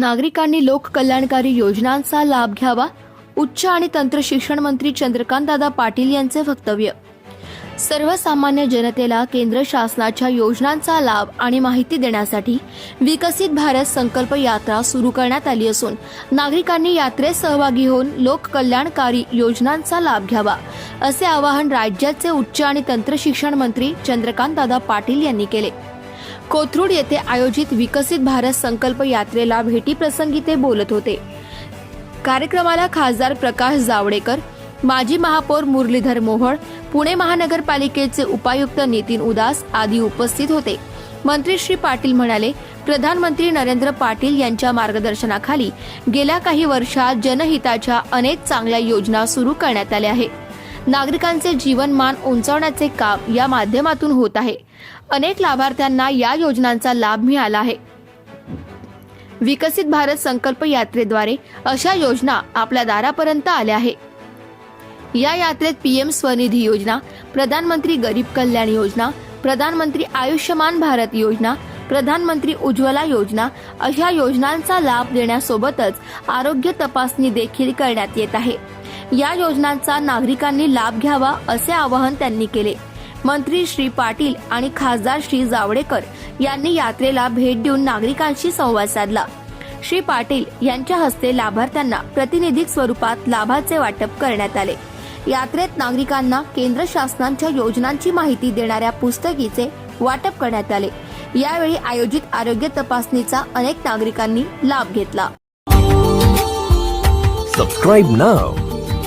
नागरिकांनी लोककल्याणकारी योजनांचा लाभ घ्यावा उच्च आणि तंत्र शिक्षण मंत्री चंद्रकांतदादा पाटील यांचे वक्तव्य. सर्वसामान्य जनतेला केंद्र शासनाच्या योजनांचा लाभ आणि माहिती देण्यासाठी विकसित भारत संकल्प यात्रा सुरू करण्यात आली असून नागरिकांनी यात्रेत सहभागी होऊन लोककल्याणकारी योजनांचा लाभ घ्यावा असे आवाहन राज्याचे उच्च आणि तंत्र शिक्षण मंत्री चंद्रकांतदादा पाटील यांनी केले. कोथरूड येथे आयोजित विकसित भारत संकल्प यात्रेला भेटीप्रसंगी ते बोलत होते. कार्यक्रमाला खासदार प्रकाश जावडेकर माजी महापौर मुरलीधर मोहोळ पुणे महानगरपालिकेचे उपायुक्त नितीन उदास आदी उपस्थित होते. मंत्री श्री पाटील म्हणाले प्रधानमंत्री नरेंद्र पाटील यांच्या मार्गदर्शनाखाली गेल्या काही वर्षात जनहिताच्या अनेक चांगल्या योजना सुरू करण्यात आल्या आहे नागरिकांचे जीवनमान उंचावण्याचे काम या माध्यमातून होत आहे. अनेक लाभार्थ्यांना या योजनांचा लाभ मिळाला आहे. विकसित भारत संकल्प यात्रेद्वारे अशा योजना आपल्या दारापर्यंत आल्या आहे. या यात्रेत पीएम स्वनिधी योजना प्रधानमंत्री गरीब कल्याण योजना प्रधानमंत्री आयुष्यमान भारत योजना प्रधानमंत्री उज्ज्वला योजना अशा योजनांचा लाभ देण्यासोबतच आरोग्य तपासणी देखील करण्यात येत आहे. या योजनांचा नागरिकांनी लाभ घ्यावा असे आवाहन त्यांनी केले. मंत्री श्री पाटील आणि खासदार श्री जावडेकर यांनी यात्रेला भेट देऊन नागरिकांशी संवाद साधला. श्री पाटील यांच्या हस्ते लाभार्थ्यांना प्रतिनिधिक स्वरूपात लाभाचे वाटप करण्यात आले. यात्रेत नागरिकांना केंद्र शासनाच्या योजनांची माहिती देणाऱ्या पुस्तकीचे वाटप करण्यात आले. यावेळी आयोजित आरोग्य तपासणीचा अनेक नागरिकांनी लाभ घेतला. Subscribe now